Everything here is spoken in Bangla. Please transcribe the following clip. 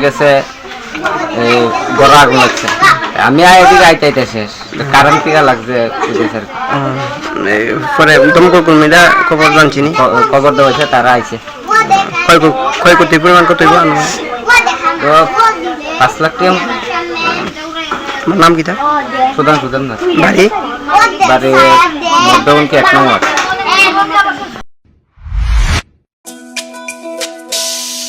গেছে এই বড় আগুন লাগছে। আমি এদিকে আইতে আইতে শেষ। কারেন্ট টিকা লাগছে। এই পরে দমকল কর্মীরা খবর জানছিনি খ- খবর দেওয়া হয়েছে তারা আইছে। ক্ষয় ক্ষয়ক্ষতির পরিমাণ কত হইব? তো পাঁচ লাখ টাকা নাম কিটা সুদান সুদান না। বাড়ি? বাড়ি মধ্যবঙ্কি এক নম্বর?